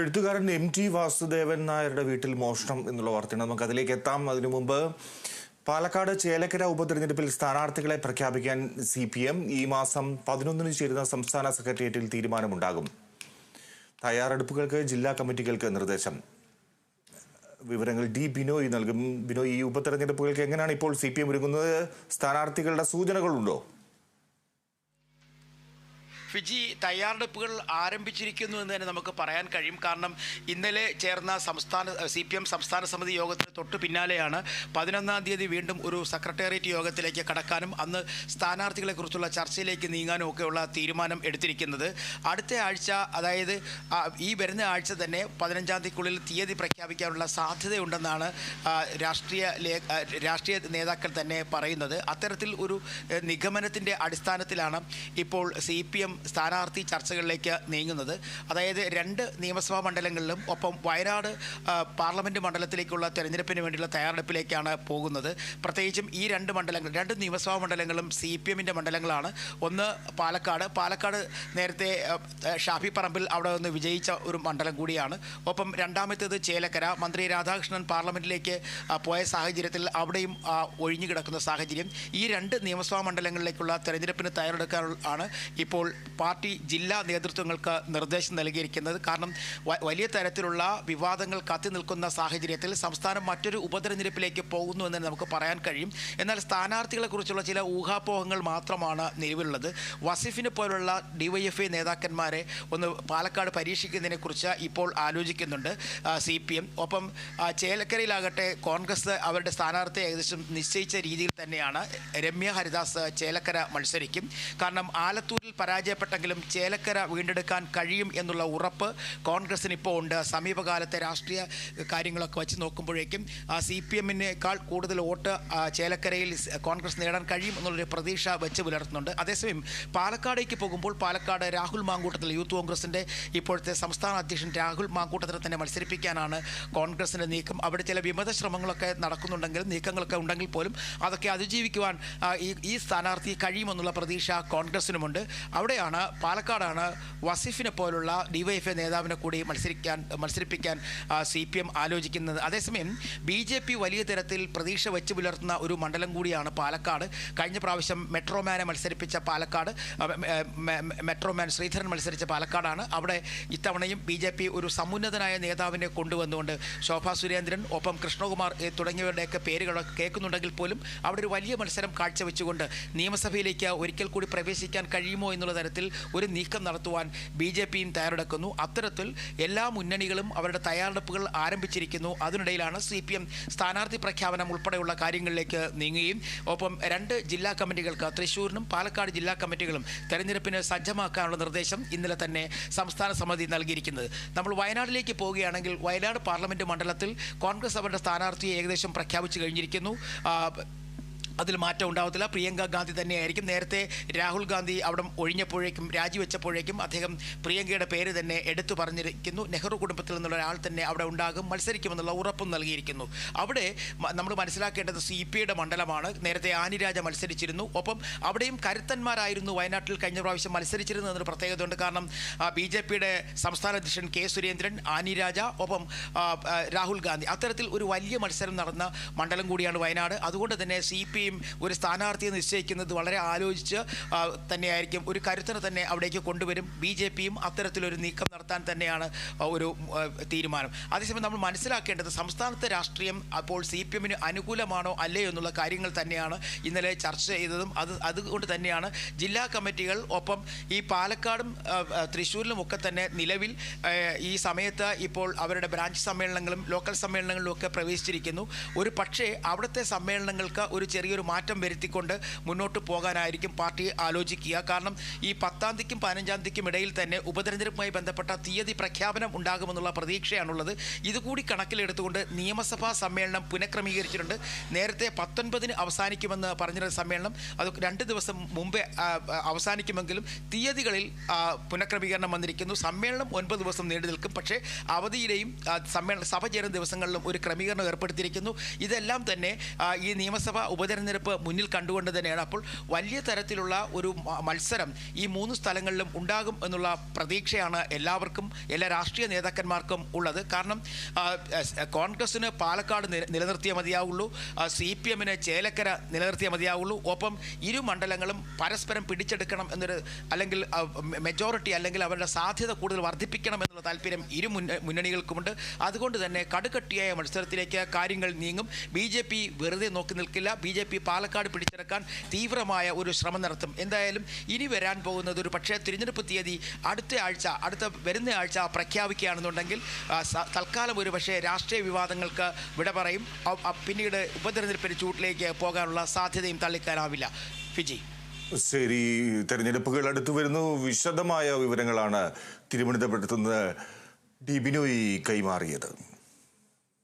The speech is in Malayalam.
എഴുത്തുകാരൻ എം ടി വാസുദേവൻ നായരുടെ വീട്ടിൽ മോഷണം എന്നുള്ള വാർത്തയാണ് നമുക്ക് അതിലേക്ക് എത്താം. അതിനു മുമ്പ് പാലക്കാട് ചേലക്കര ഉപതെരഞ്ഞെടുപ്പിൽ സ്ഥാനാർത്ഥികളെ പ്രഖ്യാപിക്കാൻ സി പി എം ഈ മാസം പതിനൊന്നിന് ചേരുന്ന സംസ്ഥാന സെക്രട്ടേറിയറ്റിൽ തീരുമാനമുണ്ടാകും. തയ്യാറെടുപ്പുകൾക്ക് ജില്ലാ കമ്മിറ്റികൾക്ക് നിർദ്ദേശം. വിവരങ്ങൾ ഡി ബിനോയ് നൽകും. ബിനോയ് ഈ ഉപതെരഞ്ഞെടുപ്പുകൾക്ക് എങ്ങനെയാണ് ഇപ്പോൾ സി പി എം ഒരുങ്ങുന്നത്? സ്ഥാനാർത്ഥികളുടെ സൂചനകളുണ്ടോ? ഫിജി തയ്യാറെടുപ്പുകൾ ആരംഭിച്ചിരിക്കുന്നു എന്ന് തന്നെ നമുക്ക് പറയാൻ കഴിയും. കാരണം ഇന്നലെ ചേർന്ന സംസ്ഥാന സി പി എം സംസ്ഥാന സമിതി യോഗത്തിന് തൊട്ട് പിന്നാലെയാണ് പതിനൊന്നാം തീയതി വീണ്ടും ഒരു സെക്രട്ടേറിയറ്റ് യോഗത്തിലേക്ക് കടക്കാനും അന്ന് സ്ഥാനാർത്ഥികളെക്കുറിച്ചുള്ള ചർച്ചയിലേക്ക് നീങ്ങാനും ഒക്കെയുള്ള തീരുമാനം എടുത്തിരിക്കുന്നത്. അടുത്ത ആഴ്ച അതായത് ഈ വരുന്ന ആഴ്ച തന്നെ പതിനഞ്ചാം തീയതിക്കുള്ളിൽ തീയതി പ്രഖ്യാപിക്കാനുള്ള സാധ്യതയുണ്ടെന്നാണ് രാഷ്ട്രീയ രാഷ്ട്രീയ നേതാക്കൾ തന്നെ പറയുന്നത്. അത്തരത്തിൽ ഒരു നിഗമനത്തിന്റെ അടിസ്ഥാനത്തിലാണ് ഇപ്പോൾ സി പി എം സ്ഥാനാർത്ഥി ചർച്ചകളിലേക്ക് നീങ്ങുന്നത്. അതായത് രണ്ട് നിയമസഭാ മണ്ഡലങ്ങളിലും ഒപ്പം വയനാട് പാർലമെന്റ് മണ്ഡലത്തിലേക്കുള്ള തെരഞ്ഞെടുപ്പിന് വേണ്ടിയുള്ള തയ്യാറെടുപ്പിലേക്കാണ് പോകുന്നത്. പ്രത്യേകിച്ചും ഈ രണ്ട് മണ്ഡലങ്ങൾ രണ്ട് നിയമസഭാ മണ്ഡലങ്ങളും സി പി എമ്മിന്റെ മണ്ഡലങ്ങളാണ്. ഒന്ന് പാലക്കാട്. പാലക്കാട് നേരത്തെ ഷാഫി പറമ്പിൽ അവിടെ നിന്ന് വിജയിച്ച ഒരു മണ്ഡലം കൂടിയാണ്. ഒപ്പം രണ്ടാമത്തേത് ചേലക്കര. മന്ത്രി രാധാകൃഷ്ണൻ പാർലമെന്റിലേക്ക് പോയ സാഹചര്യത്തിൽ അവിടെയും ഒഴിഞ്ഞു കിടക്കുന്ന സാഹചര്യം ഈ രണ്ട് നിയമസഭാ മണ്ഡലങ്ങളിലേക്കുള്ള തെരഞ്ഞെടുപ്പിന് തയ്യാറെടുക്കാൻ ആണ് ഇപ്പോൾ പാർട്ടി ജില്ലാ നേതൃത്വങ്ങൾക്ക് നിർദ്ദേശം നൽകിയിരിക്കുന്നത് കാരണം വലിയ തരത്തിലുള്ള വിവാദങ്ങൾ കത്തി നിൽക്കുന്ന സാഹചര്യത്തിൽ സംസ്ഥാനം മറ്റൊരു ഉപതെരഞ്ഞെടുപ്പിലേക്ക് പോകുന്നു എന്ന് നമുക്ക് പറയാൻ കഴിയും. എന്നാൽ സ്ഥാനാർത്ഥികളെക്കുറിച്ചുള്ള ചില ഊഹാപോഹങ്ങൾ മാത്രമാണ് നിലവിലുള്ളത്. വസിഫിനെ പോലുള്ള ഡിവൈഎഫ്ഐ നേതാക്കന്മാരെ ഒന്ന് പാലക്കാട് പരീക്ഷിക്കുന്നതിനെക്കുറിച്ച് ഇപ്പോൾ ആലോചിക്കുന്നുണ്ട് സി പി എം. ഒപ്പം ചേലക്കരയിലാകട്ടെ കോൺഗ്രസ് അവരുടെ സ്ഥാനാർത്ഥി ഏകദേശം നിശ്ചയിച്ച രീതിയിൽ തന്നെയാണ്. രമ്യ ഹരിദാസ് ചേലക്കര മത്സരിക്കും. കാരണം ആലത്തൂരിൽ പരാജയപ്പെട്ടെങ്കിലും ചേലക്കര വീണ്ടെടുക്കാൻ കഴിയും എന്നുള്ള ഉറപ്പ് കോൺഗ്രസിന് ഇപ്പോൾ ഉണ്ട് സമീപകാലത്തെ രാഷ്ട്രീയ കാര്യങ്ങളൊക്കെ വെച്ച് നോക്കുമ്പോഴേക്കും സി പി എമ്മിനേക്കാൾ കൂടുതൽ വോട്ട് ചേലക്കരയിൽ കോൺഗ്രസ് നേടാൻ കഴിയും എന്നുള്ളൊരു പ്രതീക്ഷ വെച്ച് പുലർത്തുന്നുണ്ട്. അതേസമയം പാലക്കാടേക്ക് പോകുമ്പോൾ പാലക്കാട് രാഹുൽ മാങ്കൂട്ടത്തിൽ യൂത്ത് കോൺഗ്രസിന്റെ ഇപ്പോഴത്തെ സംസ്ഥാന അധ്യക്ഷൻ രാഹുൽ മാങ്കൂട്ടത്തിനെ തന്നെ മത്സരിപ്പിക്കാനാണ് കോൺഗ്രസിന്റെ നീക്കം. അവിടെ ചില വിമത ശ്രമങ്ങളൊക്കെ നടക്കുന്നുണ്ടെങ്കിലും നീക്കങ്ങളൊക്കെ ഉണ്ടെങ്കിൽ പോലും അതൊക്കെ അതിജീവിക്കുവാൻ ഈ ഈ സ്ഥാനാർത്ഥി കഴിയുമെന്നുള്ള പ്രതീക്ഷ കോൺഗ്രസിനുമുണ്ട്. അവിടെയാണ് പാലക്കാടാണ് വസീഫിനെ പോലുള്ള ഡിവൈഎഫ്ഐ നേതാവിനെ കൂടി മത്സരിക്കാൻ മത്സരിപ്പിക്കാൻ സി പി എം ആലോചിക്കുന്നത്. അതേസമയം ബി ജെ പി വലിയ തരത്തിൽ പ്രതീക്ഷ വെച്ച് പുലർത്തുന്ന ഒരു മണ്ഡലം കൂടിയാണ് പാലക്കാട്. കഴിഞ്ഞ പ്രാവശ്യം മെട്രോമാനെ മത്സരിപ്പിച്ച പാലക്കാട് മെട്രോമാൻ ശ്രീധരൻ മത്സരിച്ച പാലക്കാടാണ്. അവിടെ ഇത്തവണയും ബി ജെ പി ഒരു സമുന്നതനായ നേതാവിനെ കൊണ്ടുവന്നുകൊണ്ട് ശോഭാ സുരേന്ദ്രൻ ഒപ്പം കൃഷ്ണകുമാർ തുടങ്ങിയവരുടെയൊക്കെ പേരുകൾ കേൾക്കുന്നുണ്ടെങ്കിൽ പോലും അവിടെ ഒരു വലിയ മത്സരം കാഴ്ചവെച്ചുകൊണ്ട് നിയമസഭയിലേക്ക് ഒരിക്കൽ കൂടി പ്രവേശിക്കാൻ കഴിയുമോ എന്നുള്ള തരത്തിൽ ഒരു നീക്കം നടത്തുവാൻ ബി ജെ പിയും തയ്യാറെടുക്കുന്നു. അത്തരത്തിൽ എല്ലാ മുന്നണികളും അവരുടെ തയ്യാറെടുപ്പുകൾ ആരംഭിച്ചിരിക്കുന്നു. അതിനിടയിലാണ് സി പി എം സ്ഥാനാർത്ഥി പ്രഖ്യാപനം ഉൾപ്പെടെയുള്ള കാര്യങ്ങളിലേക്ക് നീങ്ങുകയും. ഒപ്പം രണ്ട് ജില്ലാ കമ്മിറ്റികൾക്ക് തൃശ്ശൂരിനും പാലക്കാട് ജില്ലാ കമ്മിറ്റികളും തെരഞ്ഞെടുപ്പിന് സജ്ജമാക്കാനുള്ള നിർദ്ദേശം ഇന്നലെ തന്നെ സംസ്ഥാന സമിതി നൽകിയിരിക്കുന്നത്. നമ്മൾ വയനാട്ടിലേക്ക് പോവുകയാണെങ്കിൽ വയനാട് പാർലമെന്റ് മണ്ഡലത്തിൽ കോൺഗ്രസ് അവരുടെ സ്ഥാനാർത്ഥിയെ ഏകദേശം പ്രഖ്യാപിച്ചു കഴിഞ്ഞിരിക്കുന്നു. അതിൽ മാറ്റം ഉണ്ടാവത്തില്ല. പ്രിയങ്ക ഗാന്ധി തന്നെയായിരിക്കും. നേരത്തെ രാഹുൽ ഗാന്ധി അവിടെ ഒഴിഞ്ഞപ്പോഴേക്കും രാജിവെച്ചപ്പോഴേക്കും അദ്ദേഹം പ്രിയങ്കയുടെ പേര് തന്നെ എടുത്തു പറഞ്ഞിരിക്കുന്നു. നെഹ്റു കുടുംബത്തിൽ നിന്നുള്ള ഒരാൾ തന്നെ അവിടെ ഉണ്ടാകും. മത്സരിക്കുമെന്നുള്ള ഉറപ്പും നൽകിയിരിക്കുന്നു. അവിടെ നമ്മൾ മനസ്സിലാക്കേണ്ടത് സി പി ഐയുടെ മണ്ഡലമാണ്. നേരത്തെ ആനിരാജ മത്സരിച്ചിരുന്നു. ഒപ്പം അവിടെയും കരുത്തന്മാരായിരുന്നു വയനാട്ടിൽ കഴിഞ്ഞ പ്രാവശ്യം മത്സരിച്ചിരുന്നു എന്നൊരു പ്രത്യേകതയുണ്ട്. കാരണം ബി ജെ പിയുടെ സംസ്ഥാന അധ്യക്ഷൻ കെ സുരേന്ദ്രൻ ആനിരാജ ഒപ്പം രാഹുൽ ഗാന്ധി. അത്തരത്തിൽ ഒരു വലിയ മത്സരം നടന്ന മണ്ഡലം കൂടിയാണ് വയനാട്. അതുകൊണ്ട് തന്നെ സി പി എം ഒരു സ്ഥാനാർത്ഥിയെ നിശ്ചയിക്കുന്നത് വളരെ ആലോചിച്ച് തന്നെയായിരിക്കും. ഒരു കരുത്തനെ തന്നെ അവിടേക്ക് കൊണ്ടുവരും. ബി ജെ പിയും അത്തരത്തിലൊരു നീക്കം നടത്താൻ തന്നെയാണ് ഒരു തീരുമാനം. അതേസമയം നമ്മൾ മനസ്സിലാക്കേണ്ടത് സംസ്ഥാനത്തെ രാഷ്ട്രീയം അപ്പോൾ സി പി എമ്മിന് അനുകൂലമാണോ അല്ലേ എന്നുള്ള കാര്യങ്ങൾ തന്നെയാണ് ഇന്നലെ ചർച്ച ചെയ്തതും. അത് അതുകൊണ്ട് തന്നെയാണ് ജില്ലാ കമ്മിറ്റികൾ ഒപ്പം ഈ പാലക്കാടും തൃശ്ശൂരിലും ഒക്കെ തന്നെ നിലവിൽ ഈ സമയത്ത് ഇപ്പോൾ അവരുടെ ബ്രാഞ്ച് സമ്മേളനങ്ങളും ലോക്കൽ സമ്മേളനങ്ങളിലും ഒക്കെ പ്രവേശിച്ചിരിക്കുന്നു. ഒരു പക്ഷേ അവിടുത്തെ സമ്മേളനങ്ങൾക്ക് ഒരു ചെറിയൊരു മാറ്റം വരുത്തിക്കൊണ്ട് മുന്നോട്ട് പോകാനായിരിക്കും പാർട്ടി ആലോചിക്കുക. കാരണം ഈ പത്താം തീയതിക്കും പതിനഞ്ചാം തീയതിക്കും ഇടയിൽ തന്നെ ഉപതെരഞ്ഞെടുപ്പുമായി ബന്ധപ്പെട്ട തീയതി പ്രഖ്യാപനം ഉണ്ടാകുമെന്നുള്ള പ്രതീക്ഷയാണുള്ളത്. ഇതുകൂടി കണക്കിലെടുത്തുകൊണ്ട് നിയമസഭാ സമ്മേളനം പുനഃക്രമീകരിച്ചിട്ടുണ്ട്. നേരത്തെ പത്തൊൻപതിന് അവസാനിക്കുമെന്ന് പറഞ്ഞിരുന്ന സമ്മേളനം അത് രണ്ട് ദിവസം മുമ്പേ അവസാനിക്കുമെങ്കിലും തീയതികളിൽ പുനഃക്രമീകരണം വന്നിരിക്കുന്നു. സമ്മേളനം ഒൻപത് ദിവസം നീണ്ടു നിൽക്കും. പക്ഷേ അവധിയിലെയും സമ്മേളന സഭ ചേരുന്ന ദിവസങ്ങളിലും ഒരു ക്രമീകരണം ഏർപ്പെടുത്തിയിരിക്കുന്നു. ഇതെല്ലാം തന്നെ ഈ നിയമസഭാ ഉപതെരഞ്ഞെടുപ്പ് ഉപതെരഞ്ഞെടുപ്പ് മുന്നിൽ കണ്ടുകൊണ്ട് തന്നെയാണ്. അപ്പോൾ വലിയ തരത്തിലുള്ള ഒരു മത്സരം ഈ മൂന്ന് സ്ഥലങ്ങളിലും ഉണ്ടാകും എന്നുള്ള പ്രതീക്ഷയാണ് എല്ലാവർക്കും എല്ലാ രാഷ്ട്രീയ നേതാക്കന്മാർക്കും ഉള്ളത്. കാരണം കോൺഗ്രസ്സിന് പാലക്കാട് നിലനിർത്തിയ മതിയാവുള്ളൂ സി പി എമ്മിന് ചേലക്കര നിലനിർത്തിയേ മതിയാവുള്ളൂ. ഒപ്പം ഇരു മണ്ഡലങ്ങളും പരസ്പരം പിടിച്ചെടുക്കണം എന്നൊരു അല്ലെങ്കിൽ മെജോറിറ്റി അല്ലെങ്കിൽ അവരുടെ സാധ്യത കൂടുതൽ വർദ്ധിപ്പിക്കണം എന്നുള്ള താല്പര്യം ഇരു മുന്ന- മുന്നണികൾക്കുമുണ്ട്. അതുകൊണ്ട് തന്നെ കടുകട്ടിയായ മത്സരത്തിലേക്ക് കാര്യങ്ങൾ നീങ്ങും. ബി ജെ പി വെറുതെ നോക്കി നിൽക്കില്ല. ബി ജെ പി പാലക്കാട് പിടിച്ചെടുക്കാൻ തീവ്രമായ ഒരു ശ്രമം നടത്തും. എന്തായാലും ഇനി വരാൻ പോകുന്നത് ഒരു പക്ഷേ തിരഞ്ഞെടുപ്പ് തീയതി അടുത്ത ആഴ്ച അടുത്ത വരുന്ന ആഴ്ച പ്രഖ്യാപിക്കുകയാണെന്നുണ്ടെങ്കിൽ തൽക്കാലം ഒരു പക്ഷേ രാഷ്ട്രീയ വിവാദങ്ങൾക്ക് വിട പറയും. പിന്നീട് ഉപതെരഞ്ഞെടുപ്പിന് ചൂട്ടിലേക്ക് പോകാനുള്ള സാധ്യതയും തള്ളിക്കാനാവില്ല. ഫിജി. ശരി തെരഞ്ഞെടുപ്പുകൾ അടുത്തു വരുന്നു. വിശദമായ വിവരങ്ങളാണ് തിരുവനന്തപുരത്തുനിന്ന് ഡിബിനോയി കൈമാറിയത്.